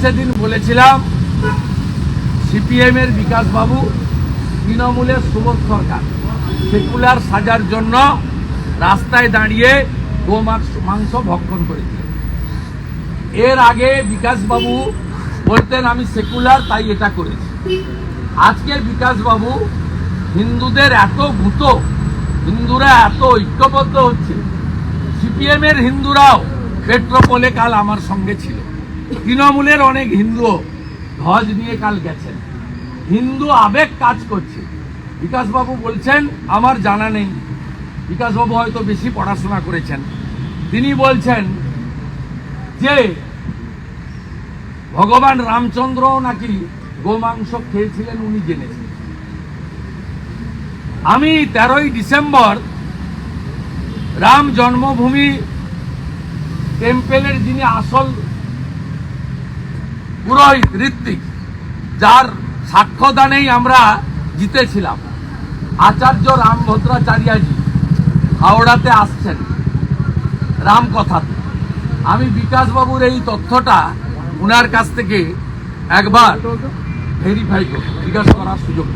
সেদিন বলেছিলাম সিপিএম এর বিকাশ বাবু তৃণমূলের সুবোধ সরকার। সেকুলার সাজার জন্য রাস্তায় দাঁড়িয়ে গো মাংস- ভক্ষণ করেছিলেন। এর আগে বিকাশবাবু বলতেন, আমি সেকুলার, তাই এটা করেছি। আজকে বিকাশবাবু হিন্দুদের এত ভূত, হিন্দুরা এত ঐক্যবদ্ধ হচ্ছে। সিপিএম এর হিন্দুরাও পেট্রোপোলে কাল আমার সঙ্গে ছিল। তৃণমূলের অনেক হিন্দু ধ্বজ নিয়ে কাল গেছেন। হিন্দু আবেগ কাজ করছে। বিকাশবাবু বলছেন, আমার জানা নেই। বিকাশবাবু হয়তো বেশি পড়াশোনা করেছেন। তিনি বলছেন যে, ভগবান রামচন্দ্র নাকি গোমাংস খেয়েছিলেন উনি জেনেছেন। আমি তেরোই ডিসেম্বর রাম জন্মভূমি টেম্পেলের যিনি আসল পুরোহিত ঋত্বিক, যার সাক্ষ্যদানেই আমরা জিতেছিলাম। আচার্য রামভদ্রাচার্যজি হাওড়াতে আসছেন রাম কথা আমি বিকাশবাবুর এই তথ্যটা ওনার কাছ থেকে একবার ভেরিফাই করি জিজ্ঞাসা করার সুযোগ।